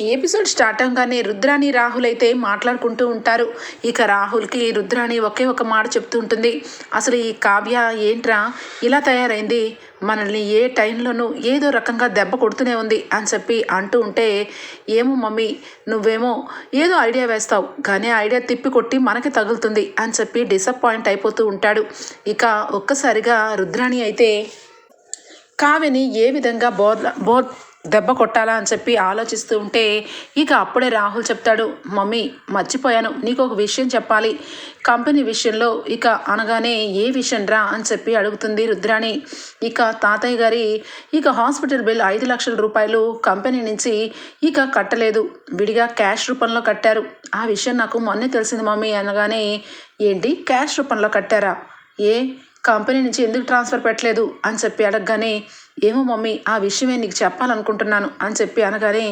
ఈ episode start అవగానే రుద్రాని రాహుల్ అయితే మాట్లాడుకుంటూ ఉంటారు. ఇక రాహుల్కి రుద్రాని ఒకే ఒక మాట చెప్తూ ఉంటుంది. అసలు ఈ కావ్య ఏంట్రా? ఇలా తయారైంది. మనల్ని ఏ టైంలోనూ ఏదో రకంగా దెబ్బ కొడుతూనే ఉంది అని చెప్పి అంటూ ఉంటే ఏమో మమ్మీ నువ్వేమో ఏదో ఐడియా వేస్తావు కానీ ఐడియా తిప్పి కొట్టి మనకి తగులుతుంది అని చెప్పి డిసప్పాయింట్ అయిపోతూ ఉంటాడు. ఇక ఒక్కసారిగా రుద్రాణి అయితే కావ్యని ఏ విధంగా బోర్ బోర్ దెబ్బ కొట్టాలా అని చెప్పి ఆలోచిస్తూ ఉంటే ఇక అప్పుడే రాహుల్ చెప్తాడు మమ్మీ మర్చిపోయాను నీకు ఒక విషయం చెప్పాలి. కంపెనీ విషయంలో ఇక అనగానే ఏ విషయం రా అని చెప్పి అడుగుతుంది రుద్రాణి. ఇక తాతయ్య గారి ఇక హాస్పిటల్ బిల్ ఐదు లక్షల రూపాయలు కంపెనీ నుంచి ఇక కట్టలేదు. విడిగా క్యాష్ రూపంలో కట్టారు. ఆ విషయం నాకు మొన్నే తెలిసింది మమ్మీ అనగానే ఏంటి క్యాష్ రూపంలో కట్టారా? ఏ కంపెనీ నుంచి ఎందుకు ట్రాన్స్ఫర్ పెట్టలేదు అని చెప్పి అడగగానే ఏమో మమ్మీ ఆ విషయమే నీకు చెప్పాలనుకుంటున్నాను అని చెప్పి అనగానే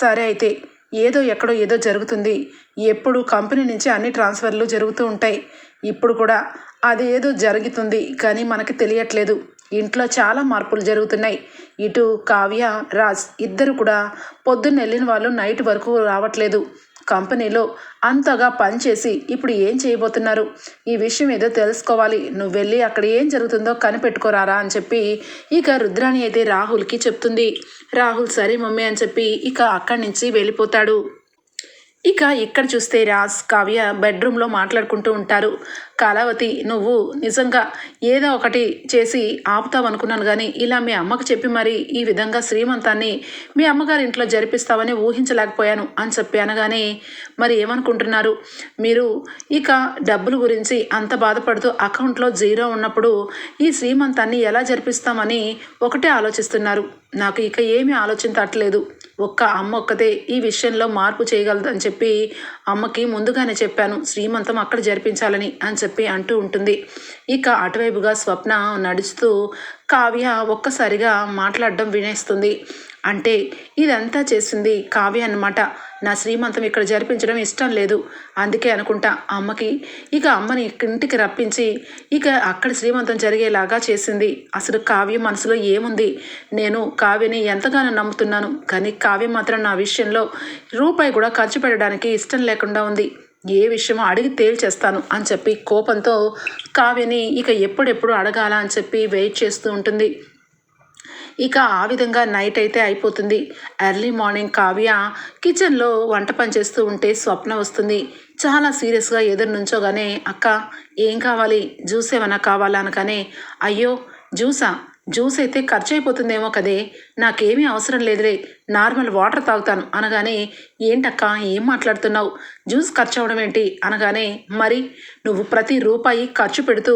సరే అయితే ఏదో ఎక్కడో ఏదో జరుగుతుంది. ఎప్పుడు కంపెనీ నుంచి అన్ని ట్రాన్స్ఫర్లు జరుగుతూ ఉంటాయి. ఇప్పుడు కూడా అది ఏదో జరుగుతుంది కానీ మనకి తెలియట్లేదు. ఇంట్లో చాలా మార్పులు జరుగుతున్నాయి. ఇటు కావ్య రాజ్ ఇద్దరు కూడా పొద్దున్న వెళ్ళిన వాళ్ళు నైట్ వరకు రావట్లేదు. కంపెనీలో అంతగా పనిచేసి ఇప్పుడు ఏం చేయబోతున్నారు? ఈ విషయం ఏదో తెలుసుకోవాలి. నువ్వు వెళ్ళి అక్కడ ఏం జరుగుతుందో కనిపెట్టుకోరారా అని చెప్పి ఇక రుద్రాణి అయితే రాహుల్కి చెప్తుంది. రాహుల్ సరే మమ్మీ అని చెప్పి ఇక అక్కడి నుంచి వెళ్ళిపోతాడు. ఇక ఇక్కడ చూస్తే రాజ్ కావ్య బెడ్రూమ్లో మాట్లాడుకుంటూ ఉంటారు. కళావతి నువ్వు నిజంగా ఏదో ఒకటి చేసి ఆపుతావు అనుకున్నాను కానీ ఇలా మీ అమ్మకు చెప్పి మరి ఈ విధంగా శ్రీమంతాన్ని మీ అమ్మగారి ఇంట్లో జరిపిస్తావని ఊహించలేకపోయాను అని చెప్పి అనగానే మరి ఏమనుకుంటున్నారు? మీరు ఇక డబ్బుల గురించి అంత బాధపడుతూ అకౌంట్లో జీరో ఉన్నప్పుడు ఈ శ్రీమంతాన్ని ఎలా జరిపిస్తామని ఒకటే ఆలోచిస్తున్నారు. నాకు ఇక ఏమీ ఆలోచన తట్టలేదు ఒక్క అమ్మ ఒక్కతే ఈ విషయంలో మార్పు చేయగలదని చెప్పి అమ్మకి ముందుగానే చెప్పాను. శ్రీమంతం అక్కడ జరిపించాలని అని చెప్పి అంటూ ఉంటుంది. ఇక అటువైపుగా స్వప్న నడుస్తూ కావ్య ఒక్కసారిగా మాట్లాడడం వినేస్తుంది. అంటే ఇదంతా చేసింది కావ్య అన్నమాట. నా శ్రీమంతం ఇక్కడ జరిపించడం ఇష్టం లేదు. అందుకే అనుకుంటా అమ్మకి ఇక అమ్మని ఇంటికి రప్పించి ఇక అక్కడ శ్రీమంతం జరిగేలాగా చేసింది. అసలు కావ్య మనసులో ఏముంది? నేను కావ్యని ఎంతగానో నమ్ముతున్నాను. కానీ కావ్య మాత్రం నా విషయంలో రూపాయి కూడా ఖర్చు పెట్టడానికి ఇష్టం లేకుండా ఉంది. ఏ విషయమో అడిగి తేల్చేస్తాను అని చెప్పి కోపంతో కావ్యని ఇక ఎప్పుడెప్పుడు అడగాల అని చెప్పి వెయిట్ చేస్తూ ఉంటుంది. ఇక ఆ విధంగా నైట్ అయితే అయిపోతుంది. ఎర్లీ మార్నింగ్ కావ్య కిచెన్లో వంట పని చేస్తూ ఉంటే స్వప్న వస్తుంది. చాలా సీరియస్గా ఎదురు నుంచోగానే అక్క ఏం కావాలి? జ్యూస్ ఏమైనా కావాలా? అనగానే అయ్యో జ్యూసా? జ్యూస్ అయితే ఖర్చు అయిపోతుందేమో కదే. నాకేమీ అవసరం లేదులే. నార్మల్ వాటర్ తాగుతాను. అనగానే ఏంటక్క ఏం మాట్లాడుతున్నావు? జ్యూస్ ఖర్చు అవడం ఏంటి? అనగానే మరి నువ్వు ప్రతి రూపాయి ఖర్చు పెడుతూ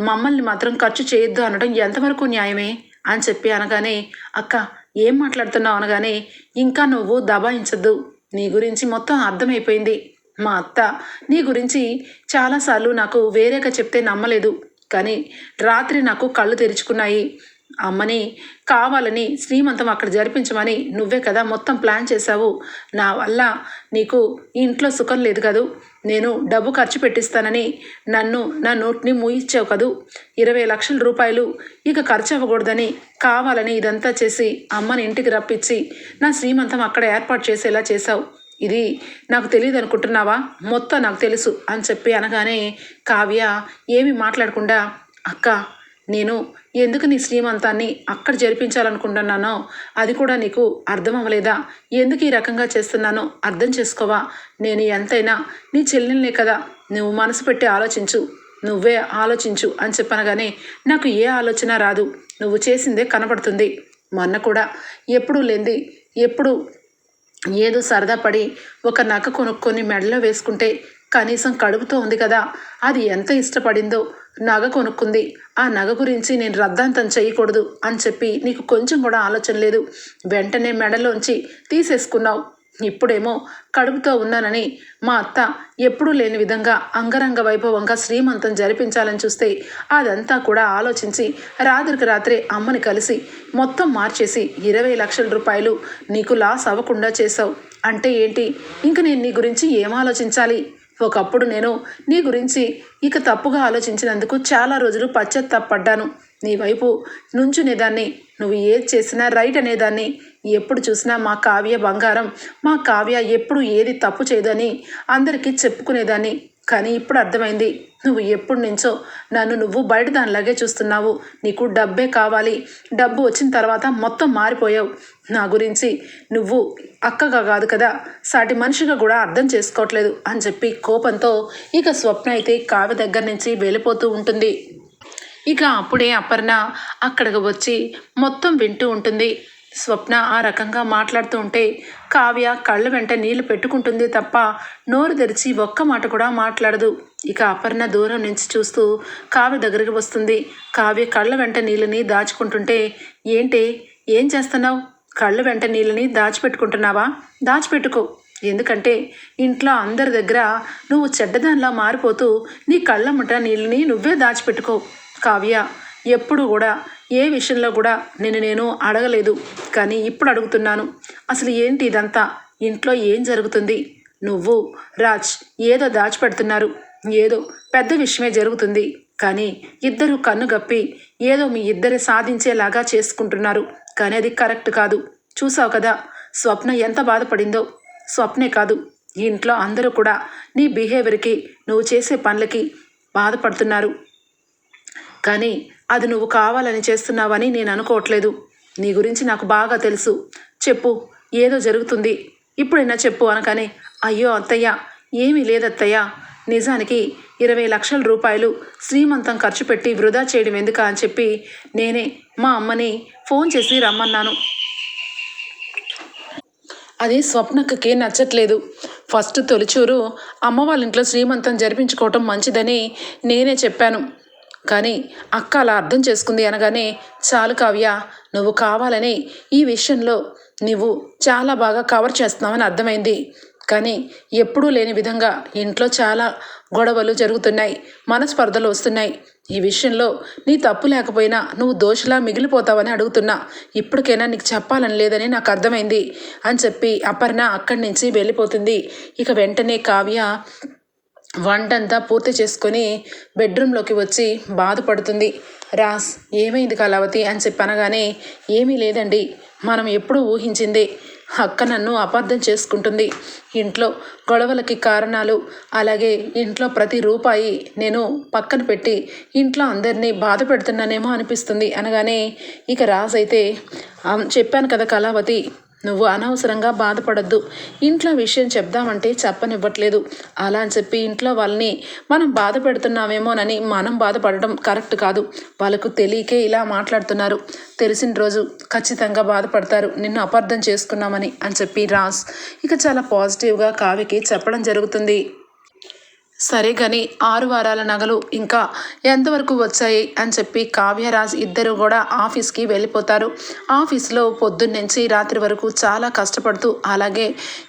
మమ్మల్ని మాత్రం ఖర్చు చేయొద్దు అనడం ఎంతవరకు న్యాయమే? అని చెప్పి అనగానే అక్క ఏం మాట్లాడుతున్నావు? అనగానే ఇంకా నువ్వు దబాయించద్దు. నీ గురించి మొత్తం అర్థమైపోయింది. మా అత్త నీ గురించి చాలాసార్లు నాకు వేరేగా చెప్తే నమ్మలేదు. కానీ రాత్రి నాకు కళ్ళు తెరుచుకున్నాయి. అమ్మని కావాలని శ్రీమంతం అక్కడ జరిపించమని నువ్వే కదా మొత్తం ప్లాన్ చేశావు. నా వల్ల నీకు ఇంట్లో సుఖం లేదు కదూ? నేను డబ్బు ఖర్చు పెట్టిస్తానని నన్ను నా నోట్ని మూయిచ్చావు కదూ? ఇరవై లక్షల రూపాయలు ఇక ఖర్చు అవ్వకూడదని కావాలని ఇదంతా చేసి అమ్మని ఇంటికి రప్పించి నా శ్రీమంతం అక్కడ ఏర్పాటు చేసేలా చేశావు. ఇది నాకు తెలియదు అనుకుంటున్నావా? మొత్తం నాకు తెలుసు అని చెప్పి అనగానే కావ్య ఏమి మాట్లాడకుండా అక్క నేను ఎందుకు నీ శ్రీమంతాన్ని అక్కడ జరిపించాలనుకుంటున్నానో అది కూడా నీకు అర్థం అవ్వలేదా ఎందుకు ఈ రకంగా చేస్తున్నానో అర్థం చేసుకోవా? నేను ఎంతైనా నీ చెల్లెల్నే కదా నువ్వు మనసు పెట్టి ఆలోచించు. నువ్వే ఆలోచించు అని చెప్పనగానే నాకు ఏ ఆలోచన రాదు. నువ్వు చేసిందే కనపడుతుంది. మొన్న కూడా ఎప్పుడు లేంది. ఎప్పుడు ఏదో సరదా పడి ఒక నక్క కొనుక్కొని మెడలో వేసుకుంటే కనీసం కడుపుతో ఉంది కదా. అది ఎంత ఇష్టపడిందో. నగ కొనుక్కుంది. ఆ నగ గురించి నేను రద్దాంతం చేయకూడదు అని చెప్పి నీకు కొంచెం కూడా ఆలోచన లేదు. వెంటనే మెడలోంచి తీసేసుకున్నావు. ఇప్పుడేమో కడుపుతో ఉన్నానని మా అత్త ఎప్పుడూ లేని విధంగా అంగరంగ వైభవంగా శ్రీమంతం జరిపించాలని చూస్తే అదంతా కూడా ఆలోచించి రాత్రికి రాత్రే అమ్మని కలిసి మొత్తం మార్చేసి ఇరవై లక్షల రూపాయలు నీకు లాస్ అవ్వకుండా చేసావు అంటే ఏంటి? ఇంక నేను నీ గురించి ఏం ఆలోచించాలి? ఒకప్పుడు నేను నీ గురించి ఇక తప్పుగా ఆలోచించినందుకు చాలా రోజులు పశ్చాత్తాపడ్డాను. నీ వైపు నుంచునేదాన్ని నువ్వు ఏది చేసినా రైట్ అనేదాన్ని ఎప్పుడు చూసినా మా కావ్య బంగారం మా కావ్య ఎప్పుడు ఏది తప్పు చేయదని అందరికీ చెప్పుకునేదాన్ని. కానీ ఇప్పుడు అర్థమైంది నువ్వు ఎప్పుడు నుంచో నన్ను నువ్వు బయట దానిలాగే చూస్తున్నావు. నీకు డబ్బే కావాలి. డబ్బు వచ్చిన తర్వాత మొత్తం మారిపోయావు. నా గురించి నువ్వు అక్కగా కాదు కదా సాటి మనిషిగా కూడా అర్థం చేసుకోవట్లేదు అని చెప్పి కోపంతో ఇక స్వప్న అయితే కావ్య దగ్గర నుంచి వెళ్ళిపోతూ ఉంటుంది. ఇక అప్పుడే అపర్ణ అక్కడికి వచ్చి మొత్తం వింటూ ఉంటుంది. స్వప్న ఆ రకంగా మాట్లాడుతూ ఉంటే కావ్య కళ్ళ వెంట నీళ్ళు పెట్టుకుంటుంది తప్ప నోరు తెరిచి ఒక్క మాట కూడా మాట్లాడదు. ఇక అపర్ణ దూరం నుంచి చూస్తూ కావ్య దగ్గరికి వస్తుంది. కావ్య కళ్ళ వెంట నీళ్ళని దాచుకుంటుంటే ఏంటి? ఏం చేస్తున్నావు? కళ్ళ వెంట నీళ్ళని దాచిపెట్టుకుంటున్నావా? దాచిపెట్టుకో. ఎందుకంటే ఇంట్లో అందరి దగ్గర నువ్వు చెడ్డదానిలా మారిపోతూ నీ కళ్ళ ముట్ట నీళ్ళని నువ్వే దాచిపెట్టుకో. కావ్య ఎప్పుడు కూడా ఏ విషయంలో కూడా నేను నేను అడగలేదు. కానీ ఇప్పుడు అడుగుతున్నాను. అసలు ఏంటి ఇదంతా? ఇంట్లో ఏం జరుగుతుంది? నువ్వు రాజ్ ఏదో దాచిపెడుతున్నారు. ఏదో పెద్ద విషయమే జరుగుతుంది. కానీ ఇద్దరు కన్ను గప్పి ఏదో మీ ఇద్దరే సాధించేలాగా చేసుకుంటున్నారు. కానీ అది కరెక్ట్ కాదు. చూసావు కదా స్వప్న ఎంత బాధపడిందో. స్వప్నే కాదు ఈ ఇంట్లో అందరూ కూడా నీ బిహేవియర్కి నువ్వు చేసే పనులకి బాధపడుతున్నారు. కానీ అది నువ్వు కావాలని చేస్తున్నావని నేను అనుకోవట్లేదు. నీ గురించి నాకు బాగా తెలుసు. చెప్పు ఏదో జరుగుతుంది. ఇప్పుడైనా చెప్పు అనగానే అయ్యో అత్తయ్య ఏమీ లేదత్తయ్య. నిజానికి ఇరవై లక్షల రూపాయలు శ్రీమంతం ఖర్చు పెట్టి వృధా చేయడం ఎందుకా అని చెప్పి నేనే మా అమ్మని ఫోన్ చేసి రమ్మన్నాను. అది స్వప్నక్కకి నచ్చట్లేదు. ఫస్ట్ తొలిచూరు అమ్మ వాళ్ళ ఇంట్లో శ్రీమంతం జరిపించుకోవటం మంచిదని నేనే చెప్పాను. కానీ అక్క అలా అర్థం చేసుకుంది అనగానే చాలు కావ్య నువ్వు కావాలని ఈ విషయంలో నువ్వు చాలా బాగా కవర్ చేస్తున్నావని అర్థమైంది. కానీ ఎప్పుడూ లేని విధంగా ఇంట్లో చాలా గొడవలు జరుగుతున్నాయి మనస్పర్ధలు వస్తున్నాయి. ఈ విషయంలో నీ తప్పు లేకపోయినా నువ్వు దోషలా మిగిలిపోతావని అడుగుతున్నా. ఇప్పటికైనా నీకు చెప్పాలని లేదని నాకు అర్థమైంది అని చెప్పి అపర్ణ అక్కడి నుంచి వెళ్ళిపోతుంది. ఇక వెంటనే కావ్య వంటంతా పూర్తి చేసుకొని బెడ్రూమ్లోకి వచ్చి బాధపడుతుంది. రాస్ ఏమైంది కళావతి అని చెప్పి అనగానే ఏమీ లేదండి. మనం ఎప్పుడూ ఊహించిందే. అక్క నన్ను అపార్థం చేసుకుంటుంది. ఇంట్లో గొడవలకి కారణాలు అలాగే ఇంట్లో ప్రతి రూపాయి నేను పక్కన పెట్టి ఇంట్లో అందరినీ బాధ పెడుతున్నానేమో అనిపిస్తుంది అనగానే ఇక రాజైతే అయితే చెప్పాను కదా కళావతి నువ్వు అనవసరంగా బాధపడద్దు. ఇంట్లో విషయం చెప్దామంటే చెప్పనివ్వట్లేదు. అలా అని చెప్పి ఇంట్లో వాళ్ళని మనం బాధ పెడుతున్నామేమోనని మనం బాధపడడం కరెక్ట్ కాదు. వాళ్ళకు తెలియకే ఇలా మాట్లాడుతున్నారు. తెలిసిన రోజు ఖచ్చితంగా బాధపడతారు. నిన్ను అపార్థం చేసుకున్నామని అని చెప్పి రాస్ ఇక చాలా పాజిటివ్గా కావ్యకి చెప్పడం జరుగుతుంది. సరే కానీ ఆరు వారాల నగలు ఇంకా ఎంతవరకు వచ్చాయి అని చెప్పి కావ్యరాజ్ ఇద్దరు కూడా ఆఫీస్కి వెళ్ళిపోతారు. ఆఫీస్లో పొద్దున్నుంచి రాత్రి వరకు చాలా కష్టపడుతూ అలాగే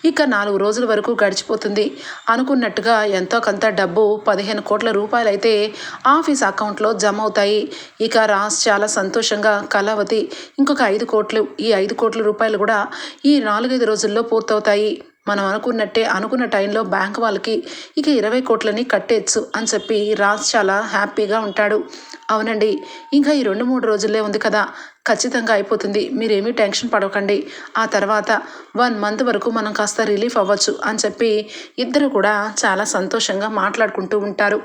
ఇక నాలుగు రోజుల వరకు గడిచిపోతుంది. అనుకున్నట్టుగా ఎంతో కొంత డబ్బు పదిహేను కోట్ల రూపాయలు అయితే ఆఫీస్ అకౌంట్లో జమ అవుతాయి. ఇక రాజ్ చాలా సంతోషంగా కళావతి ఇంకొక ఐదు కోట్లు ఈ ఐదు కోట్ల రూపాయలు కూడా ఈ నాలుగైదు రోజుల్లో పూర్తవుతాయి. మనం అనుకున్నట్టే అనుకున్న టైంలో బ్యాంక్ వాళ్ళకి ఇక ఇరవై కోట్లని కట్టేయచ్చు అని చెప్పి రాజ్ చాలా హ్యాపీగా ఉంటాడు. అవునండి ఇంకా ఈ రెండు మూడు రోజుల్లో ఉంది కదా ఖచ్చితంగా అయిపోతుంది మీరేమీ టెన్షన్ పడకండి. ఆ తర్వాత వన్ మంత్ వరకు మనం కాస్త రిలీఫ్ అవ్వచ్చు అని చెప్పి ఇద్దరు కూడా చాలా సంతోషంగా మాట్లాడుకుంటూ ఉంటారు.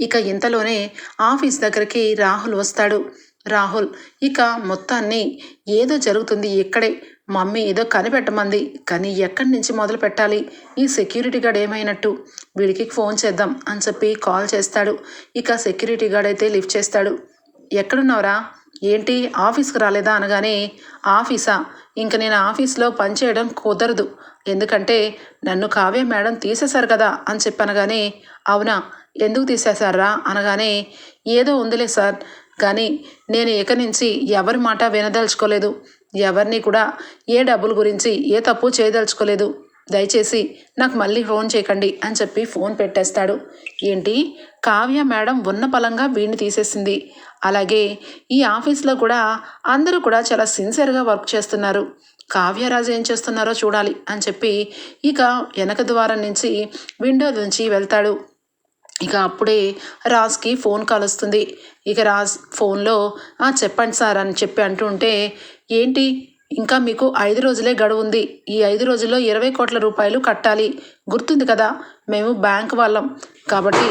ఇక ఇంతలోనే ఆఫీస్ దగ్గరికి రాహుల్ వస్తాడు. రాహుల్ ఇక మొత్తాన్ని ఏదో జరుగుతుంది ఇక్కడే మమ్మీ ఏదో కనిపెట్టమంది కానీ ఎక్కడి నుంచి మొదలు పెట్టాలి? ఈ సెక్యూరిటీ గార్డ్ ఏమైనట్టు? వీడికి ఫోన్ చేద్దాం అని చెప్పి కాల్ చేస్తాడు. ఇక సెక్యూరిటీ గార్డ్ అయితే లిఫ్ట్ చేస్తాడు. ఎక్కడున్నావురా? ఏంటి? ఆఫీస్కి రాలేదా అనగానే ఆఫీసా? ఇంక నేను ఆఫీస్లో పనిచేయడం కుదరదు. ఎందుకంటే నన్ను కావ్య మేడం తీసేశారు కదా అని చెప్పనగానే అవునా? ఎందుకు తీసేశారా? అనగానే ఏదో ఉందిలే సార్. కానీ నేను ఇక నుంచి ఎవరి మాట వినదలుచుకోలేదు. ఎవరిని కూడా ఏ డబ్బుల గురించి ఏ తప్పు చేయదలుచుకోలేదు. దయచేసి నాకు మళ్ళీ ఫోన్ చేయకండి అని చెప్పి ఫోన్ పెట్టేస్తాడు. ఏంటి? కావ్య మేడం ఉన్న పలంగా వీడిని తీసేసింది. అలాగే ఈ ఆఫీస్లో కూడా అందరూ కూడా చాలా సిన్సియర్గా వర్క్ చేస్తున్నారు. కావ్యరాజు ఏం చేస్తున్నారో చూడాలి అని చెప్పి ఇక వెనక ద్వారం నుంచి విండో నుంచి వెళ్తాడు. ఇక అప్పుడే రాజ్కి ఫోన్ కాల్ వస్తుంది ఇక రాజ్ ఫోన్లో చెప్పండి సార్ అని చెప్పి అంటుంటే ఏంటి? ఇంకా మీకు ఐదు రోజులే గడువు ఉంది ఈ ఐదు రోజుల్లో ఇరవై కోట్ల రూపాయలు కట్టాలి. గుర్తుంది కదా మేము బ్యాంక్ వాళ్ళం. కాబట్టి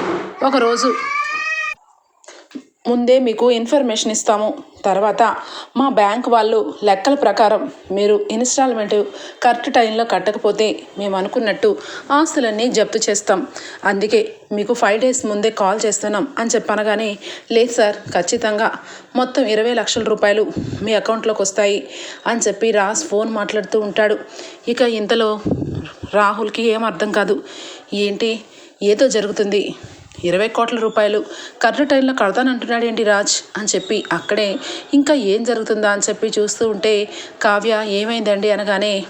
ఒకరోజు ముందే మీకు ఇన్ఫర్మేషన్ ఇస్తాము. తర్వాత మా బ్యాంక్ వాళ్ళు లెక్కల ప్రకారం మీరు ఇన్స్టాల్మెంట్ కరెక్ట్ టైంలో కట్టకపోతే మేము అనుకున్నట్టు ఆస్తులన్నీ జప్తు చేస్తాం. అందుకే మీకు ఫైవ్ డేస్ ముందే కాల్ చేస్తున్నాం అని చెప్పనగానే లేదు సార్ ఖచ్చితంగా మొత్తం ఇరవై లక్షల రూపాయలు మీ అకౌంట్లోకి వస్తాయి అని చెప్పి రాజ్ ఫోన్ మాట్లాడుతూ ఉంటాడు. ఇక ఇంతలో రాహుల్కి ఏం అర్థం కాదు. ఏంటి? ఏదో జరుగుతుంది. ఇరవై కోట్ల రూపాయలు కరెక్ట్ టైంలో కడతానంటున్నాడు ఏంటి రాజ్? అని చెప్పి అక్కడే ఇంకా ఏం జరుగుతుందా అని చెప్పి చూస్తూ ఉంటే కావ్య ఏమైందండి అనగానే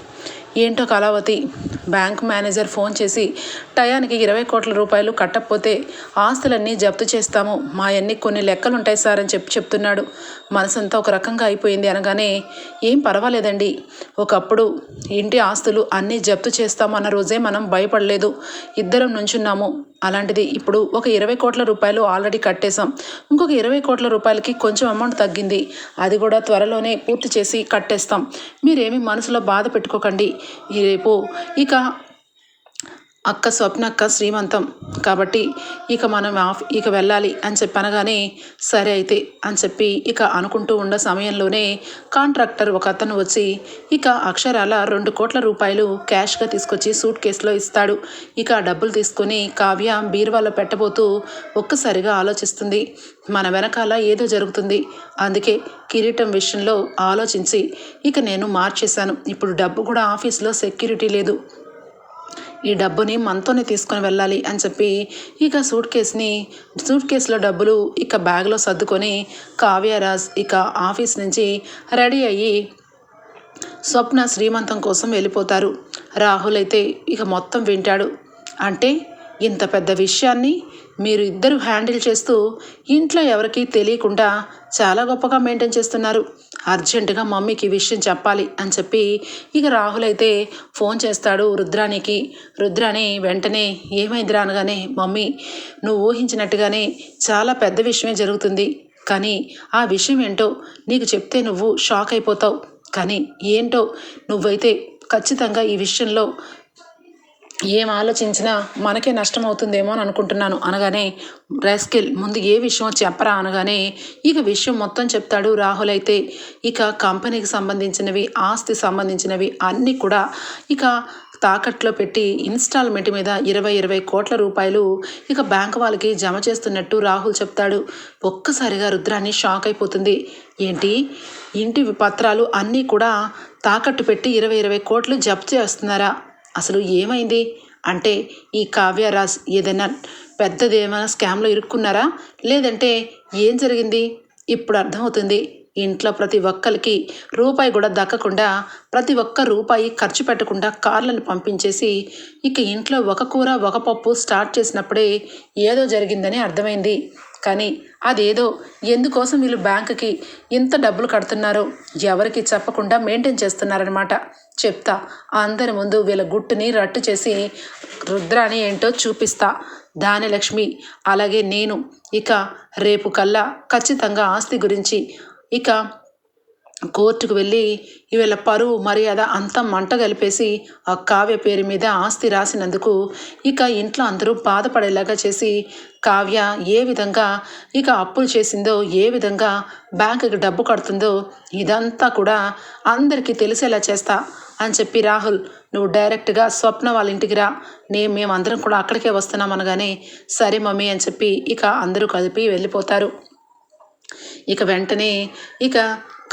ఏంటో కళావతి బ్యాంక్ మేనేజర్ ఫోన్ చేసి టయానికి ఇరవై కోట్ల రూపాయలు కట్టకపోతే ఆస్తులన్నీ జప్తు చేస్తాము మా అన్ని కొన్ని లెక్కలు ఉంటాయి సార్ అని చెప్పి చెప్తున్నాడు. మనసంతా ఒక రకంగా అయిపోయింది అనగానే ఏం పర్వాలేదండి. ఒకప్పుడు ఇంటి ఆస్తులు అన్నీ జప్తు చేస్తామన్న రోజే మనం భయపడలేదు. ఇద్దరం నుంచున్నాము. అలాంటిది ఇప్పుడు ఒక ఇరవై కోట్ల రూపాయలు ఆల్రెడీ కట్టేశాం. ఇంకొక ఇరవై కోట్ల రూపాయలకి కొంచెం అమౌంట్ తగ్గింది. అది కూడా త్వరలోనే పూర్తి చేసి కట్టేస్తాం. మీరేమీ మనసులో బాధ పెట్టుకోకండి. ఈ రేపు ఇక అక్క స్వప్న అక్క శ్రీమంతం. కాబట్టి ఇక మనం ఆఫ్ ఇక వెళ్ళాలి అని చెప్పనగానే సరే అయితే అని చెప్పి ఇక అనుకుంటూ ఉన్న సమయంలోనే కాంట్రాక్టర్ ఒక అతను వచ్చి ఇక అక్షరాల రెండు కోట్ల రూపాయలు క్యాష్గా తీసుకొచ్చి సూట్ కేసులో ఇస్తాడు. ఇక ఆ డబ్బులు తీసుకొని కావ్య బీరువాలో పెట్టబోతూ ఒక్కసారిగా ఆలోచిస్తుంది. మన వెనకాల ఏదో జరుగుతుంది. అందుకే కిరీటం విషయంలో ఆలోచించి ఇక నేను మార్చేశాను. ఇప్పుడు డబ్బు కూడా ఆఫీస్లో సెక్యూరిటీ లేదు. ఈ డబ్బుని మనతోనే తీసుకొని వెళ్ళాలి అని చెప్పి ఇక సూట్ కేస్ని సూట్ కేసులో డబ్బులు ఇక బ్యాగ్లో సర్దుకొని కావ్యరాజ్ ఇక ఆఫీస్ నుంచి రెడీ అయ్యి స్వప్న శ్రీమంతం కోసం వెళ్ళిపోతారు. రాహుల్ అయితే ఇక మొత్తం వింటాడు. అంటే ఇంత పెద్ద విషయాన్ని మీరు ఇద్దరు హ్యాండిల్ చేస్తూ ఇంట్లో ఎవరికీ తెలియకుండా చాలా గొప్పగా మెయింటైన్ చేస్తున్నారు. అర్జెంటుగా మమ్మీకి ఈ విషయం చెప్పాలి అని చెప్పి ఇక రాహుల్ అయితే ఫోన్ చేస్తాడు రుద్రానికి. రుద్రాని వెంటనే ఏమైందిరా అనగానే మమ్మీ నువ్వు ఊహించినట్టుగానే చాలా పెద్ద విషయమే జరుగుతుంది. కానీ ఆ విషయం ఏంటో నీకు చెప్తే నువ్వు షాక్ అయిపోతావు. కానీ ఏంటో నువ్వైతే ఖచ్చితంగా ఈ విషయంలో ఏం ఆలోచించినా మనకే నష్టం అవుతుందేమో అని అనుకుంటున్నాను. అనగానే రెస్కిల్ ముందు ఏ విషయం చెప్పరా? అనగానే ఇక విషయం మొత్తం చెప్తాడు రాహుల్ అయితే. ఇక కంపెనీకి సంబంధించినవి ఆస్తి సంబంధించినవి అన్నీ కూడా ఇక తాకట్లో పెట్టి ఇన్స్టాల్మెంట్ మీద ఇరవై ఇరవై కోట్ల రూపాయలు ఇక బ్యాంక్ వాళ్ళకి జమ చేస్తున్నట్టు రాహుల్ చెప్తాడు. ఒక్కసారిగా రుద్రాన్ని షాక్ అయిపోతుంది. ఏంటి? ఇంటి పత్రాలు అన్నీ కూడా తాకట్టు పెట్టి ఇరవై ఇరవై కోట్లు జప్తు చేస్తున్నారా? అసలు ఏమైంది? అంటే ఈ కావ్యరాజ్ ఏదైనా పెద్దది ఏమైనా స్కామ్లో ఇరుక్కున్నారా? లేదంటే ఏం జరిగింది? ఇప్పుడు అర్థమవుతుంది. ఇంట్లో ప్రతి ఒక్కరికి రూపాయి కూడా దక్కకుండా ప్రతి ఒక్క రూపాయి ఖర్చు పెట్టకుండా కార్లను పంపించేసి ఇక ఇంట్లో ఒక కూర ఒక పప్పు స్టార్ట్ చేసినప్పుడే ఏదో జరిగిందని అర్థమైంది. కానీ అదేదో ఎందుకోసం వీళ్ళు బ్యాంకుకి ఇంత డబ్బులు కడుతున్నారో ఎవరికి చెప్పకుండా మెయింటైన్ చేస్తున్నారనమాట చెప్తా. అందరి ముందు వీళ్ళ గుట్టుని రట్టు చేసి రుద్రాని ఏంటో చూపిస్తా. దానిలక్ష్మి అలాగే నేను. ఇక రేపు కల్లా ఖచ్చితంగా ఆస్తి గురించి ఇక కోర్టుకు వెళ్ళి ఈవేళ పరువు మర్యాద అంతా మంట కలిపేసి ఆ కావ్య పేరు మీద ఆస్తి రాసినందుకు ఇక ఇంట్లో అందరూ బాధపడేలాగా చేసి కావ్య ఏ విధంగా ఇక అప్పులు చేసిందో ఏ విధంగా బ్యాంకుకి డబ్బు కడుతుందో ఇదంతా కూడా అందరికీ తెలిసేలా చేస్తా అని చెప్పి రాహుల్ నువ్వు డైరెక్ట్గా స్వప్న వాళ్ళ ఇంటికి రా. నేను మేమందరం కూడా అక్కడికే వస్తున్నాం అనగానే సరే మమ్మీ అని చెప్పి ఇక అందరూ కలిపి వెళ్ళిపోతారు. ఇక వెంటనే ఇక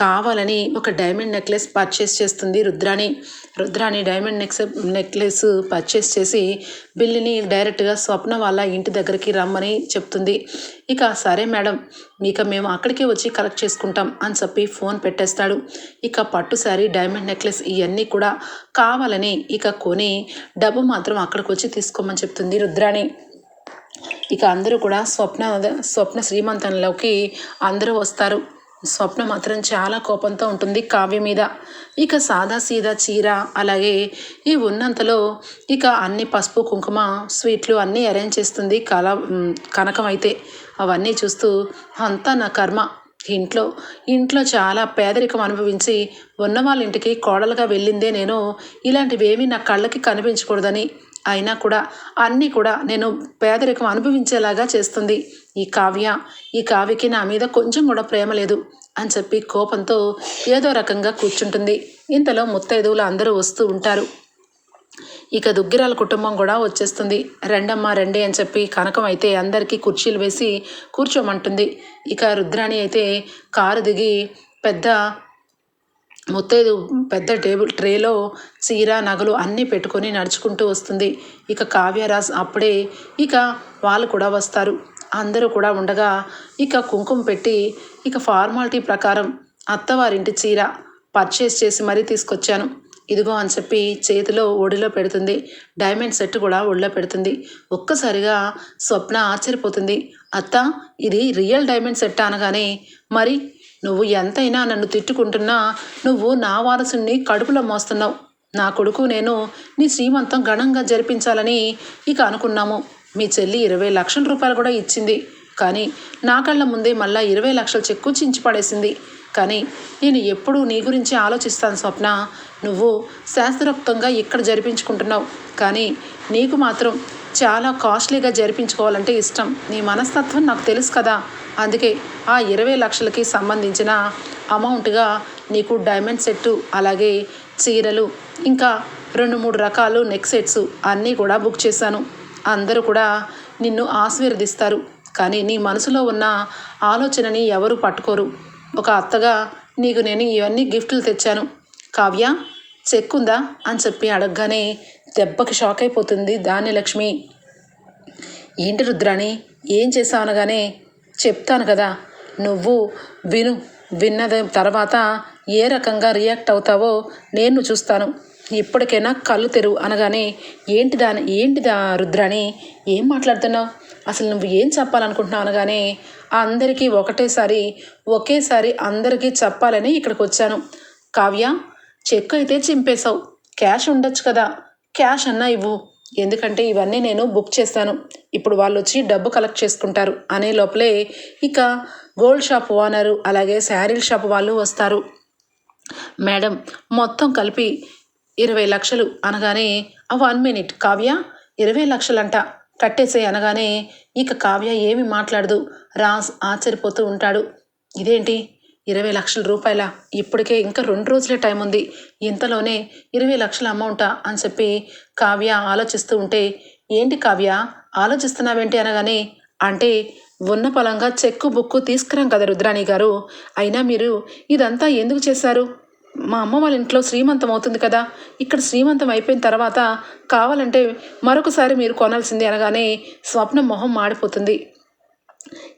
కావాలని ఒక డైమండ్ నెక్లెస్ పర్చేస్ చేస్తుంది Rudrani. Rudrani diamond necks necklace purchase చేసి బిల్లుని డైరెక్ట్గా స్వప్న వాళ్ళ ఇంటి దగ్గరికి రమ్మని చెప్తుంది. ఇక సరే మేడం ఇక మేము అక్కడికే వచ్చి కలెక్ట్ చేసుకుంటాం అని చెప్పి ఫోన్ పెట్టేస్తాడు. ఇక పట్టు శారీ డైమండ్ నెక్లెస్ ఇవన్నీ కూడా కావాలని ఇక కొని డబ్బు మాత్రం అక్కడికి వచ్చి తీసుకోమని చెప్తుంది రుద్రాణి. ఇక అందరూ కూడా స్వప్న స్వప్న శ్రీమంతంలోకి అందరూ వస్తారు. స్వప్న మాత్రం చాలా కోపంతో ఉంటుంది కావ్య మీద. ఇక సాదా సీదా చీర అలాగే ఈ ఉన్నంతలో ఇక అన్ని పసుపు కుంకుమ స్వీట్లు అన్నీ అరేంజ్ చేస్తుంది కళ కనకం అయితే. అవన్నీ చూస్తూ అంతా నా కర్మ. ఇంట్లో ఇంట్లో చాలా పేదరికం అనుభవించి ఉన్న వాళ్ళ ఇంటికి కోడలుగా వెళ్ళిందే నేను. ఇలాంటివేమీ నా కళ్ళకి కనిపించకూడదని. అయినా కూడా అన్నీ కూడా నేను పేదరికం అనుభవించేలాగా చేస్తుంది. ఈ కావ్య ఈ కావ్యకి నా మీద కొంచెం కూడా ప్రేమ లేదు అని చెప్పి కోపంతో ఏదో రకంగా కూర్చుంటుంది. ఇంతలో ముత్తైదువులు అందరూ వస్తూ ఉంటారు. ఇక దుగ్గిరాల కుటుంబం కూడా వచ్చేస్తుంది. రెండమ్మ రెండే అని చెప్పి కనకం అయితే అందరికీ కుర్చీలు వేసి కూర్చోమంటుంది. ఇక రుద్రాణి అయితే కారు దిగి పెద్ద ముత్తైదు పెద్ద టేబుల్ ట్రేలో చీర నగలు అన్నీ పెట్టుకొని నడుచుకుంటూ వస్తుంది. ఇక కావ్యరాజ్ అప్పుడే ఇక వాళ్ళు కూడా వస్తారు. అందరూ కూడా ఉండగా ఇక కుంకుమ పెట్టి ఇక ఫార్మాలిటీ ప్రకారం అత్తవారింటి చీర పర్చేస్ చేసి మరీ తీసుకొచ్చాను. ఇదిగో అని చెప్పి చేతిలో ఒడిలో పెడుతుంది. డైమండ్ సెట్ కూడా ఒడిలో పెడుతుంది. ఒక్కసారిగా స్వప్న ఆశ్చర్యపోతుంది. అత్త ఇది రియల్ డైమండ్ సెట్ అనగానే మరి నువ్వు ఎంతైనా నన్ను తిట్టుకుంటున్నా నువ్వు నా వారసుని కడుపులో మోస్తున్నావు. నా కొడుకు నేను నీ శ్రీమంతం ఘనంగా జరిపించాలని ఇక అనుకున్నాము. మీ చెల్లి ఇరవై లక్షల రూపాయలు కూడా ఇచ్చింది. కానీ నా కళ్ళ ముందే మళ్ళా ఇరవై లక్షల చెక్కు చించి పడేసింది. కానీ నేను ఎప్పుడూ నీ గురించి ఆలోచిస్తాను స్వప్న. నువ్వు శాస్త్రోక్తంగా ఇక్కడ జరిపించుకుంటున్నావు. కానీ నీకు మాత్రం చాలా కాస్ట్లీగా జరిపించుకోవాలంటే ఇష్టం. నీ మనస్తత్వం నాకు తెలుసు కదా. అందుకే ఆ ఇరవై లక్షలకి సంబంధించిన అమౌంట్గా నీకు డైమండ్ సెట్టు అలాగే చీరలు ఇంకా రెండు మూడు రకాలు నెక్ సెట్స్ అన్నీ కూడా బుక్ చేశాను. అందరూ కూడా నిన్ను ఆశీర్వదిస్తారు. కానీ నీ మనసులో ఉన్న ఆలోచనని ఎవరు పట్టుకోరు. ఒక అత్తగా నీకు నేను ఇవన్నీ గిఫ్ట్లు తెచ్చాను. కావ్య చెక్కుందా అని చెప్పి అడగగానే దెబ్బకి షాక్ అయిపోతుంది ధాన్యలక్ష్మి. ఏంటి రుద్రాణి ఏం చేశావు అనగానే చెప్తాను కదా. నువ్వు విను విన్న తర్వాత ఏ రకంగా రియాక్ట్ అవుతావో నేను చూస్తాను. ఇప్పటికైనా కళ్ళు తెరువు అనగానే ఏంటి దాని ఏంటి దా రుద్రాణి? ఏం మాట్లాడుతున్నావు? అసలు నువ్వు ఏం చెప్పాలనుకుంటున్నావు అనగానే అందరికీ ఒకటేసారి ఒకేసారి అందరికీ చెప్పాలని ఇక్కడికి వచ్చాను కావ్య చెక్ అయితే చింపేశావు. క్యాష్ ఉండొచ్చు కదా. క్యాష్ అన్నా ఇవ్వు. ఎందుకంటే ఇవన్నీ నేను బుక్ చేస్తాను. ఇప్పుడు వాళ్ళు వచ్చి డబ్బు కలెక్ట్ చేసుకుంటారు అనే లోపలే ఇక గోల్డ్ షాప్ ఓనరు అలాగే శారీల షాప్ వాళ్ళు వస్తారు. మేడం మొత్తం కలిపి ఇరవై లక్షలు అనగానే వన్ మినిట్ కావ్య ఇరవై లక్షలంట. కట్టేసే అనగానే ఇక కావ్య ఏమి మాట్లాడదు. రాజ్ ఆశ్చర్యపోతూ ఉంటాడు. ఇదేంటి? ఇరవై లక్షల రూపాయల? ఇప్పటికే ఇంకా రెండు రోజులే టైం ఉంది ఇంతలోనే ఇరవై లక్షల అమౌంటా? అని చెప్పి కావ్య ఆలోచిస్తూ ఉంటే ఏంటి కావ్య? ఆలోచిస్తున్నావేంటి? అనగానే అంటే ఉన్న పొలంగా చెక్కు బుక్కు తీసుకురాం కదా రుద్రాణి గారు. అయినా మీరు ఇదంతా ఎందుకు చేశారు? మా అమ్మ వాళ్ళ ఇంట్లో శ్రీమంతం అవుతుంది కదా. ఇక్కడ శ్రీమంతం అయిపోయిన తర్వాత కావాలంటే మరొకసారి మీరు కొనాల్సింది అనగానే స్వప్న మొహం మాడిపోతుంది.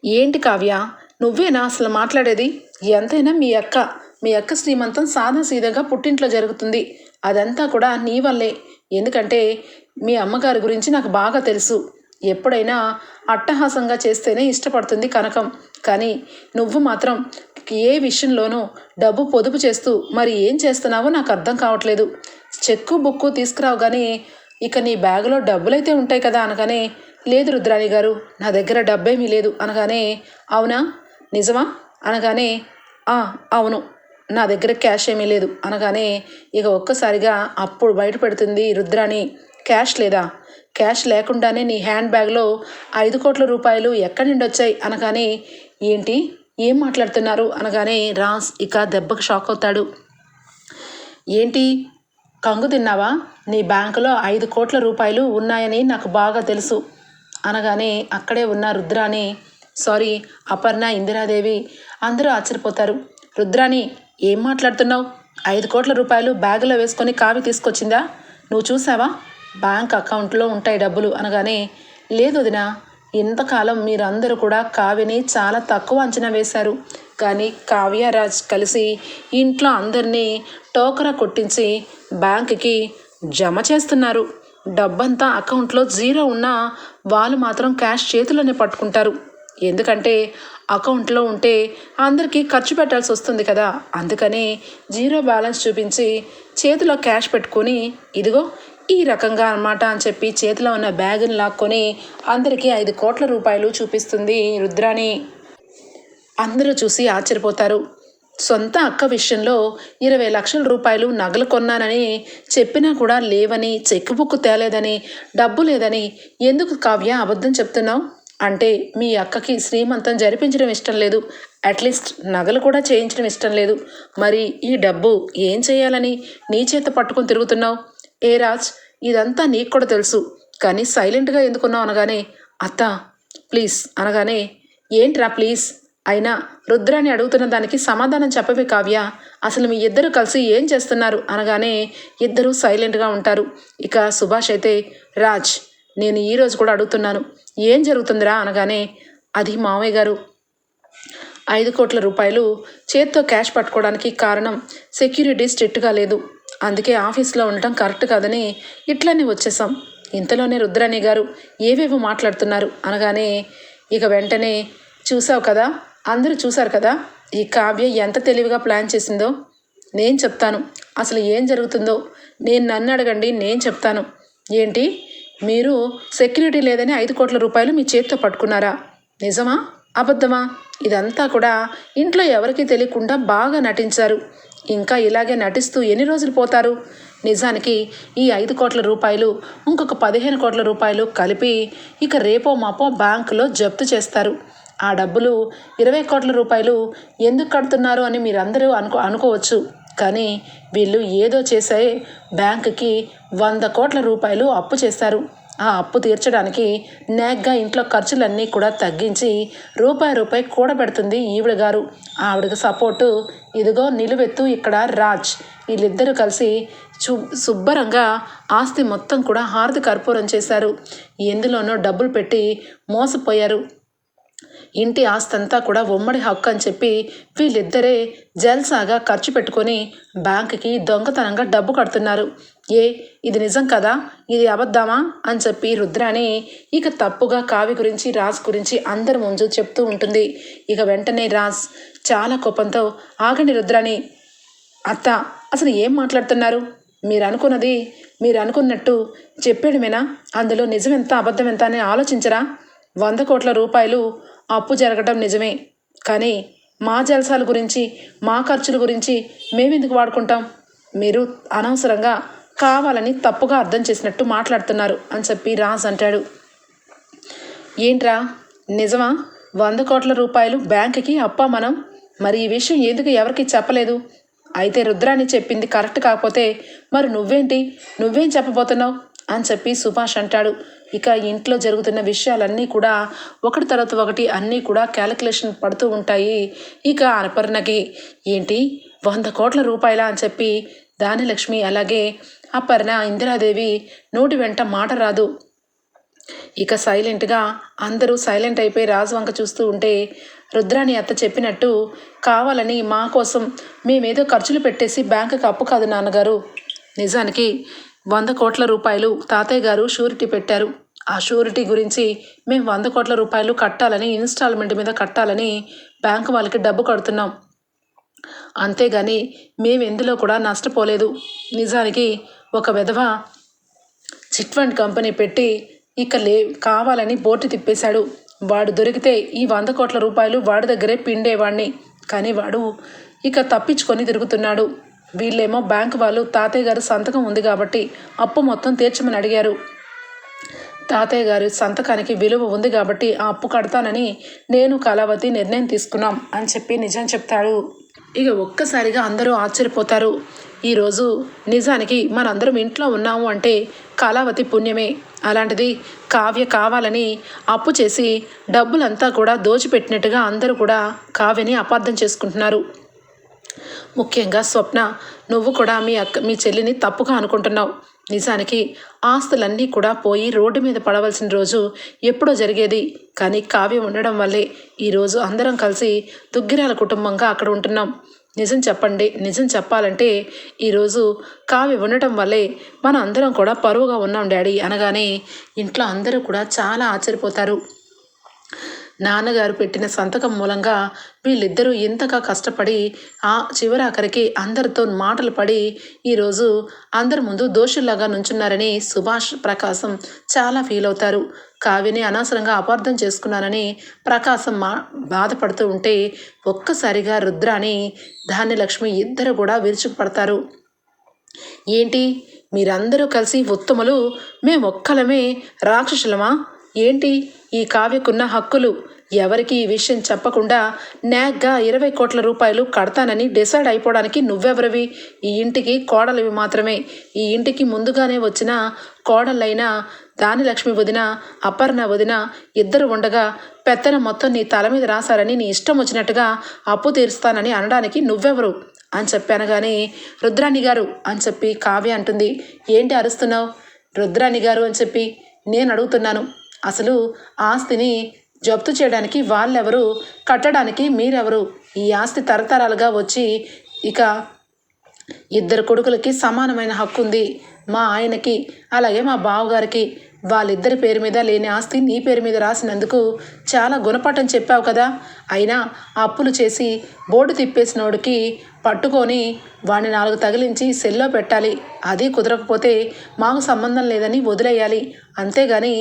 ఏంటి కావ్య? నువ్వేనా అసలు మాట్లాడేది? ఎంతైనా మీ అక్క మీ అక్క శ్రీమంతం సాదా సీదాగా పుట్టింట్లో జరుగుతుంది. అదంతా కూడా నీ వల్లే. ఎందుకంటే మీ అమ్మగారి గురించి నాకు బాగా తెలుసు. ఎప్పుడైనా అట్టహాసంగా చేస్తేనే ఇష్టపడుతుంది కనకం. కానీ నువ్వు మాత్రం ఏ విషయంలోనూ డబ్బు పొదుపు చేస్తూ మరి ఏం చేస్తున్నావో నాకు అర్థం కావట్లేదు. చెక్కు బుక్కు తీసుకురావు కానీ ఇక నీ బ్యాగులో డబ్బులైతే ఉంటాయి కదా అనగానే లేదు రుద్రాణి గారు నా దగ్గర డబ్బేమీ లేదు అనగానే అవునా? నిజమా? అనగానే "ఆ, అవును. నా దగ్గర క్యాష్ ఏమీ లేదు అనగానే ఇక ఒక్కసారిగా అప్పుడు బయట పెడుతుంది రుద్రాణి. క్యాష్ లేదా? క్యాష్ లేకుండానే నీ హ్యాండ్ బ్యాగ్లో ఐదు కోట్ల రూపాయలు ఎక్కడి నుండి వచ్చాయి అనగానే ఏంటి? ఏం మాట్లాడుతున్నారు? అనగానే రాస్ ఇక దెబ్బకు షాక్ అవుతాడు. ఏంటి? కంగు తిన్నావా? నీ బ్యాంకులో ఐదు కోట్ల రూపాయలు ఉన్నాయని నాకు బాగా తెలుసు. అనగానే అక్కడే ఉన్న రుద్రాని సారీ అపర్ణ ఇందిరాదేవి అందరూ ఆశ్చర్యపోతారు. రుద్రాని ఏం మాట్లాడుతున్నావు? ఐదు కోట్ల రూపాయలు బ్యాగులో వేసుకొని కావి తీసుకొచ్చిందా? నువ్వు చూసావా? బ్యాంక్ అకౌంట్లో ఉంటాయి డబ్బులు. అనగానే లేదు వదినా ఇంతకాలం మీరందరూ కూడా కావ్యని చాలా తక్కువ అంచనా వేశారు. కానీ కావ్యరాజ్ కలిసి ఇంట్లో అందరినీ టోకరా కొట్టించి బ్యాంక్కి జమ చేస్తున్నారు. డబ్బంతా అకౌంట్లో జీరో ఉన్నా వాళ్ళు మాత్రం క్యాష్ చేతిలోనే పట్టుకుంటారు. ఎందుకంటే అకౌంట్లో ఉంటే అందరికీ ఖర్చు పెట్టాల్సి వస్తుంది కదా. అందుకని జీరో బ్యాలెన్స్ చూపించి చేతిలో క్యాష్ పెట్టుకొని ఇదిగో ఈ రకంగా అన్నమాట అని చెప్పి చేతిలో ఉన్న బ్యాగుని లాక్కొని అందరికీ ఐదు కోట్ల రూపాయలు చూపిస్తుంది రుద్రాణి. అందరూ చూసి ఆశ్చర్యపోతారు. సొంత అక్క విషయంలో ఇరవై లక్షల రూపాయలు నగలు కొన్నానని చెప్పినా కూడా లేవని చెక్ బుక్ తేలేదని డబ్బు లేదని ఎందుకు కావ్య అబద్ధం చెప్తున్నావు? అంటే మీ అక్కకి శ్రీమంతం జరిపించడం ఇష్టం లేదు. అట్లీస్ట్ నగలు కూడా చేయించడం ఇష్టం లేదు. మరి ఈ డబ్బు ఏం చేయాలని నీ చేత పట్టుకొని తిరుగుతున్నావు? ఏ రాజ్ ఇదంతా నీకు కూడా తెలుసు. కానీ సైలెంట్గా ఎందుకున్నావు అనగానే అత్త ప్లీజ్. అనగానే ఏంట్రా ప్లీజ్? అయినా రుద్రాన్ని అడుగుతున్న దానికి సమాధానం చెప్పవే కావ్య. అసలు మీ ఇద్దరు కలిసి ఏం చేస్తున్నారు? అనగానే ఇద్దరూ సైలెంట్గా ఉంటారు. ఇక సుభాష్ అయితే రాజ్ నేను ఈరోజు కూడా అడుగుతున్నాను. ఏం జరుగుతుందిరా? అనగానే అది మావయ్య గారు. ఐదు కోట్ల రూపాయలు చేత్తో క్యాష్ పట్టుకోవడానికి కారణం సెక్యూరిటీ స్ట్రిక్ట్గా లేదు. అందుకే ఆఫీస్లో ఉండటం కరెక్ట్ కాదని ఇట్లనే వచ్చేసాం ఇంతలోనే రుద్రాణి గారు ఏవేవో మాట్లాడుతున్నారు అనగానే ఇక వెంటనే చూసావు కదా అందరూ చూశారు కదా ఈ కావ్య ఎంత తెలివిగా ప్లాన్ చేసిందో. నేను చెప్తాను అసలు ఏం జరుగుతుందో. నేను నన్ను అడగండి నేను చెప్తాను. ఏంటి? మీరు సెక్యూరిటీ లేదని ఐదు కోట్ల రూపాయలు మీ చేతితో పట్టుకున్నారా? నిజమా? అబద్ధమా? ఇదంతా కూడా ఇంట్లో ఎవరికీ తెలియకుండా బాగా నటించారు. ఇంకా ఇలాగే నటిస్తూ ఎన్ని రోజులు పోతారు? నిజానికి ఈ ఐదు కోట్ల రూపాయలు ఇంకొక పదిహేను కోట్ల రూపాయలు కలిపి ఇక రేపో మాపో బ్యాంకులో జప్తు చేస్తారు. ఆ డబ్బులు ఇరవై కోట్ల రూపాయలు ఎందుకు కడుతున్నారు అని మీరందరూ అనుకో అనుకోవచ్చు. కానీ వీళ్ళు ఏదో చేసే బ్యాంకుకి వంద కోట్ల రూపాయలు అప్పు చేస్తారు. ఆ అప్పు తీర్చడానికి నేగ్గా ఇంట్లో ఖర్చులన్నీ కూడా తగ్గించి రూపాయి రూపాయి కూడబెడుతుంది ఈవిడ గారు. ఆవిడకి సపోర్టు ఇదిగో నిలువెత్తు ఇక్కడ రాజ్. వీళ్ళిద్దరూ కలిసి చు శుభ్రంగా ఆస్తి మొత్తం కూడా హారతి కర్పూరం చేశారు. ఎందులోనో డబ్బులు పెట్టి మోసపోయారు. ఇంటి ఆస్తంతా కూడా ఉమ్మడి హక్కు అని చెప్పి వీళ్ళిద్దరే జల్సాగా ఖర్చు పెట్టుకొని బ్యాంకుకి దొంగతనంగా డబ్బు కడుతున్నారు. ఏ ఇది నిజం కదా? ఇది అబద్ధమా? అని చెప్పి రుద్రాని ఇక తప్పుగా కావి గురించి రాజ్ గురించి అందరి ముందు చెప్తూ ఉంటుంది. ఇక వెంటనే రాజ్ చాలా కోపంతో ఆగండి రుద్రాని అత్త అసలు ఏం మాట్లాడుతున్నారు? మీరు అనుకున్నది మీరు అనుకున్నట్టు చెప్పేయడమేనా? అందులో నిజం ఎంత అబద్ధం ఎంత అని ఆలోచించరా? వంద కోట్ల రూపాయలు అప్పు జరగడం నిజమే. కానీ మా జలసాల గురించి మా ఖర్చుల గురించి మేమెందుకు వాడుకుంటాం? మీరు అనవసరంగా కావాలని తప్పుగా అర్థం చేసినట్టు మాట్లాడుతున్నారు అని చెప్పి రాజ్ అంటాడు. ఏంట్రా? నిజమా? వంద కోట్ల రూపాయలు బ్యాంకుకి అప్ప మనం? మరి ఈ విషయం ఎందుకు ఎవరికి చెప్పలేదు? అయితే రుద్రాని చెప్పింది కరెక్ట్ కాకపోతే మరి నువ్వేంటి? నువ్వేం చెప్పబోతున్నావు? అని చెప్పి సుభాష్ అంటాడు. ఇక ఇంట్లో జరుగుతున్న విషయాలన్నీ కూడా ఒకటి తర్వాత ఒకటి అన్నీ కూడా క్యాలిక్యులేషన్ పడుతూ ఉంటాయి. ఇక అనపర్ణకి ఏంటి? వంద కోట్ల రూపాయల? అని చెప్పి దానిలక్ష్మి అలాగే అపర్ణ ఇందిరాదేవి నోటి వెంట మాట రాదు. ఇక సైలెంట్గా అందరూ సైలెంట్ అయిపోయి రాజు వంక చూస్తూ ఉంటే రుద్రాని అత్త చెప్పినట్టు కావాలని మా కోసం మేమేదో ఖర్చులు పెట్టేసి బ్యాంకుకి అప్పు కాదు నాన్నగారు. నిజానికి వంద కోట్ల రూపాయలు తాతయ్య గారు షూరిటీ పెట్టారు. ఆ షూరిటీ గురించి మేము వంద కోట్ల రూపాయలు కట్టాలని ఇన్స్టాల్మెంట్ మీద కట్టాలని బ్యాంకు వాళ్ళకి డబ్బు కడుతున్నాం. అంతేగాని మేము ఎందులో కూడా నష్టపోలేదు. నిజానికి ఒక విధవ చిట్ ఫండ్ కంపెనీ పెట్టి ఇక లే కావాలని బోటు తిప్పేశాడు. వాడు దొరికితే ఈ వంద కోట్ల రూపాయలు వాడి దగ్గరే పిండేవాడిని కానీ వాడు ఇక తప్పించుకొని తిరుగుతున్నాడు. వీళ్ళేమో బ్యాంక్ వాళ్ళు తాతయ్య గారు సంతకం ఉంది కాబట్టి అప్పు మొత్తం తీర్చమని అడిగారు. తాతయ్య గారి సంతకానికి విలువ ఉంది కాబట్టి ఆ అప్పు కడతానని నేను కళావతి నిర్ణయం తీసుకున్నాం అని చెప్పి నిజం చెప్తాడు. ఇక ఒక్కసారిగా అందరూ ఆశ్చర్యపోతారు. ఈరోజు నిజానికి మనందరం ఇంట్లో ఉన్నాము అంటే కళావతి పుణ్యమే. అలాంటిది కావ్య కావాలని అప్పు చేసి డబ్బులంతా కూడా దోచిపెట్టినట్టుగా అందరూ కూడా కావ్యని అపార్థం చేసుకుంటున్నారు. ముఖ్యంగా స్వప్న నువ్వు కూడా మీ అక్క మీ చెల్లిని తప్పుగా అనుకుంటున్నావు. నిజానికి ఆస్తులన్నీ కూడా పోయి రోడ్డు మీద పడవలసిన రోజు ఎప్పుడో జరిగేది. కానీ కావ్యం ఉండడం వల్లే ఈరోజు అందరం కలిసి దుగ్గిరాల కుటుంబంగా అక్కడ ఉంటున్నాం. నిజం చెప్పండి నిజం చెప్పాలంటే ఈరోజు కావ్య ఉండటం వల్లే మన అందరం కూడా పరువుగా ఉన్నాం డాడీ అనగానే ఇంట్లో అందరూ కూడా చాలా ఆశ్చర్యపోతారు. నాన్నగారు పెట్టిన సంతకం మూలంగా వీళ్ళిద్దరూ ఇంతగా కష్టపడి ఆ చివరాఖరికి అందరితో మాటలు పడి ఈరోజు అందరి ముందు దోషుల్లాగా నుంచున్నారని సుభాష్ ప్రకాశం చాలా ఫీల్ అవుతారు. కావ్యని అనవసరంగా అపార్థం చేసుకున్నానని ప్రకాశం మా బాధపడుతూ ఉంటే ఒక్కసారిగా రుద్రాని ధాన్యలక్ష్మి ఇద్దరు కూడా విరుచుకుపడతారు. ఏంటి? మీరందరూ కలిసి ఉత్తములు మేమొక్కలమే రాక్షసులమా? ఏంటి ఈ కావ్యకున్న హక్కులు? ఎవరికి ఈ విషయం చెప్పకుండా నాగ్గా ఇరవై కోట్ల రూపాయలు కడతానని డిసైడ్ అయిపోవడానికి నువ్వెవరివి? ఈ ఇంటికి కోడలివి మాత్రమే. ఈ ఇంటికి ముందుగానే వచ్చిన కోడళ్ళైన దానిలక్ష్మి వదిన అపర్ణ వదిన ఇద్దరు ఉండగా పెత్తన మొత్తం నీ తల మీద రాశారని నీ ఇష్టం వచ్చినట్టుగా అప్పు తీరుస్తానని అనడానికి నువ్వెవరు? అని చెప్పాను కానీ రుద్రాణి గారు అని చెప్పి కావ్య అంటుంది. ఏంటి అరుస్తున్నావు? రుద్రాణి గారు అని చెప్పి నేను అడుగుతున్నాను. అసలు ఆస్తిని జప్తు చేయడానికి వాళ్ళెవరు కట్టడానికి మీరెవరు? ఈ ఆస్తి తరతరాలుగా వచ్చి ఇక ఇద్దరు కొడుకులకి సమానమైన హక్కు ఉంది మా ఆయనకి అలాగే మా బావగారికి. వాళ్ళిద్దరి పేరు మీద లేని ఆస్తి నీ పేరు మీద రాసినందుకు చాలా గుణపాఠం చెప్పావు కదా. అయినా అప్పులు చేసి బోర్డు తిప్పేసినోడికి పట్టుకొని వాడిని నాలుగు తగిలించి సెల్లో పెట్టాలి. అది కుదరకపోతే మాకు సంబంధం లేదని వదిలేయాలి. అంతేగాని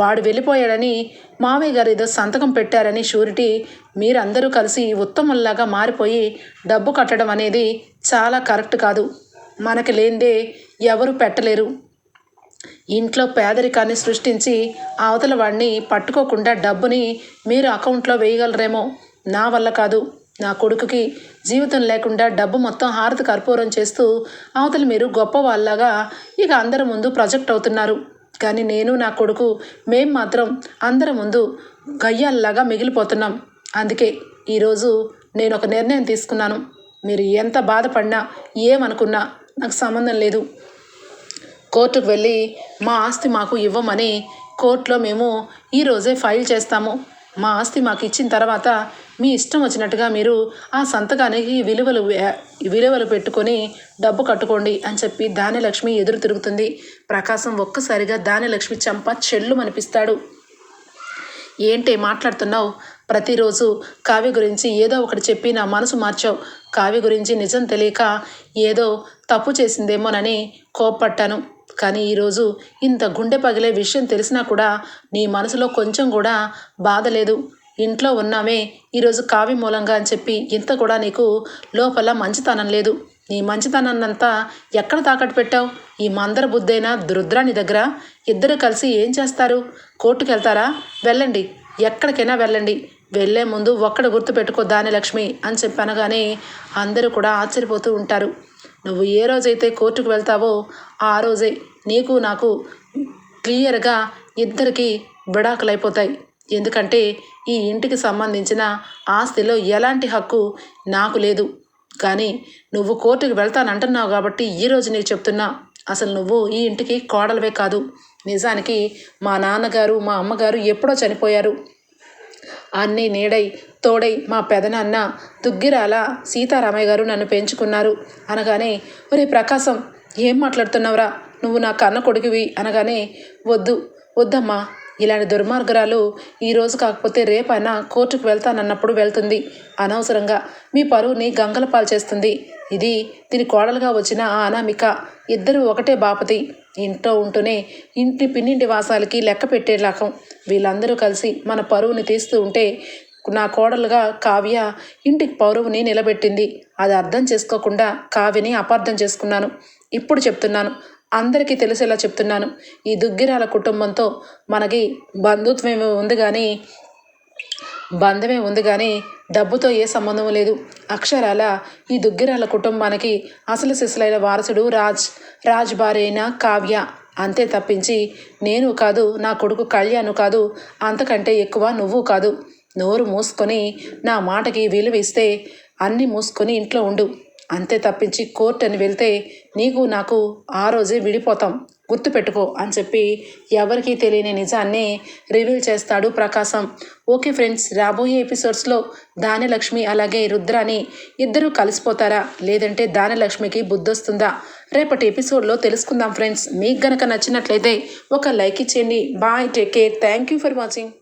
వాడు వెళ్ళిపోయాడని మామయ్య గారు ఏదో సంతకం పెట్టారని షూరిటీ మీరందరూ కలిసి ఉత్తమంలాగా మారిపోయి డబ్బు కట్టడం అనేది చాలా కరెక్ట్ కాదు. మనకి లేందే ఎవరు పెట్టలేరు. ఇంట్లో పేదరికాన్ని సృష్టించి అవతల వాడిని పట్టుకోకుండా డబ్బుని మీరు అకౌంట్లో వేయగలరేమో? నా వల్ల కాదు. నా కొడుకుకి జీవితం లేకుండా డబ్బు మొత్తం హారతి కర్పూరం చేస్తూ అవతల మీరు గొప్ప వాళ్ళగా ఇక అందరి ముందు ప్రొజెక్ట్ అవుతున్నారు. కానీ నేను నా కొడుకు మేం మాత్రం అందరి ముందు గయ్యాల్లాగా మిగిలిపోతున్నాం. అందుకే ఈరోజు నేను ఒక నిర్ణయం తీసుకున్నాను. మీరు ఎంత బాధపడినా ఏమనుకున్నా నాకు సంబంధం లేదు. కోర్టుకు వెళ్ళి మా ఆస్తి మాకు ఇవ్వమని కోర్టులో మేము ఈరోజే ఫైల్ చేస్తాము. మా ఆస్తి మాకు ఇచ్చిన తర్వాత మీ ఇష్టం వచ్చినట్టుగా మీరు ఆ సంతకానికి విలువలు విలువలు పెట్టుకొని డబ్బు కట్టుకోండి అని చెప్పి దానిలక్ష్మి ఎదురు తిరుగుతుంది. ప్రకాశం ఒక్కసారిగా దానిలక్ష్మి చంప చెల్లు అనిపిస్తాడు ఏంటి మాట్లాడుతున్నావు? ప్రతిరోజు కావ్య గురించి ఏదో ఒకటి చెప్పి నా మనసు మార్చావు. కావ్య గురించి నిజం తెలియక ఏదో తప్పు చేసిందేమోనని కోప్పట్టాను కానీ ఈరోజు ఇంత గుండె పగిలే విషయం తెలిసినా కూడా నీ మనసులో కొంచెం కూడా బాధ లేదు. ఇంట్లో ఉన్నామే ఈరోజు కావ్య మూలంగా అని చెప్పి ఇంత కూడా నీకు లోపల మంచితనం లేదు. నీ మంచితనాన్నంతా ఎక్కడ తాకట్టు పెట్టావు? ఈ మందర బుద్ధైన దురుద్రాని దగ్గర ఇద్దరు కలిసి ఏం చేస్తారు? కోర్టుకు వెళ్తారా వెళ్ళండి. ఎక్కడికైనా వెళ్ళండి. వెళ్ళే ముందు ఒక్కడ గుర్తుపెట్టుకో దాని లక్ష్మి అని చెప్పనగానే అందరూ కూడా ఆశ్చర్యపోతూ ఉంటారు. నువ్వు ఏ రోజైతే కోర్టుకు వెళ్తావో ఆ రోజే నీకు నాకు క్లియర్గా ఇద్దరికి విడాకులైపోతాయి అయిపోతాయి ఎందుకంటే ఈ ఇంటికి సంబంధించిన ఆస్తిలో ఎలాంటి హక్కు నాకు లేదు. కానీ నువ్వు కోర్టుకు వెళ్తానంటున్నావు కాబట్టి ఈరోజు నీకు చెప్తున్నా. అసలు నువ్వు ఈ ఇంటికి కోడలవే కాదు. నిజానికి మా నాన్నగారు మా అమ్మగారు ఎప్పుడో చనిపోయారు. అన్నీ నీడై తోడై మా పెదనాన్న దుగ్గిరాల సీతారామయ్య గారు నన్ను పెంచుకున్నారు. అనగానే ఒరే ప్రకాశం ఏం మాట్లాడుతున్నావురా? నువ్వు నా కన్న కొడుకువి. అనగానే వద్దు వద్దమ్మా. ఇలాంటి దుర్మార్గురాలు ఈరోజు కాకపోతే రేపైనా కోర్టుకు వెళ్తానన్నప్పుడు వెళ్తుంది. అనవసరంగా మీ పరువుని గంగలపాలు చేస్తుంది. ఇది దీని కోడలుగా వచ్చిన ఆ అనామిక. ఇద్దరు ఒకటే బాపతి. ఇంట్లో ఉంటూనే ఇంటి పిన్నింటి వాసాలకి లెక్క పెట్టేలాకం రకం. వీళ్ళందరూ కలిసి మన పరువుని తీస్తూ ఉంటే నా కోడలుగా కావ్య ఇంటికి పౌరువుని నిలబెట్టింది. అది అర్థం చేసుకోకుండా కావ్యని అపార్థం చేసుకున్నాను. ఇప్పుడు చెప్తున్నాను. అందరికీ తెలిసేలా చెప్తున్నాను. ఈ దుగ్గిరాల కుటుంబంతో మనకి బంధుత్వమే ఉంది కానీ బంధమే ఉంది కానీ డబ్బుతో ఏ సంబంధం లేదు. అక్షరాల ఈ దుగ్గిరాల కుటుంబానికి అసలు సిసలైన వారసుడు రాజ్ రాజ్ భార్య అయిన కావ్య. అంతే తప్పించి నేను కాదు నా కొడుకు కళ్యాణ్ కాదు అంతకంటే ఎక్కువ నువ్వు కాదు. నోరు మూసుకొని నా మాటకి విలువ ఇస్తే అన్నీ మూసుకొని ఇంట్లో ఉండు. అంతే తప్పించి కోర్టు అని వెళ్తే నీకు నాకు ఆ రోజే విడిపోతాం. గుర్తుపెట్టుకో అని చెప్పి ఎవరికీ తెలియని నిజాన్ని రివీల్ చేస్తాడు ప్రకాశం. ఓకే ఫ్రెండ్స్ రాబోయే ఎపిసోడ్స్లో దానలక్ష్మి అలాగే రుద్రాని ఇద్దరూ కలిసిపోతారా? లేదంటే దానలక్ష్మికి బుద్ధొస్తుందా? రేపటి ఎపిసోడ్లో తెలుసుకుందాం ఫ్రెండ్స్. మీకు గనక నచ్చినట్లయితే ఒక లైక్ ఇచ్చేయండి. Bye take care. Thank you for watching.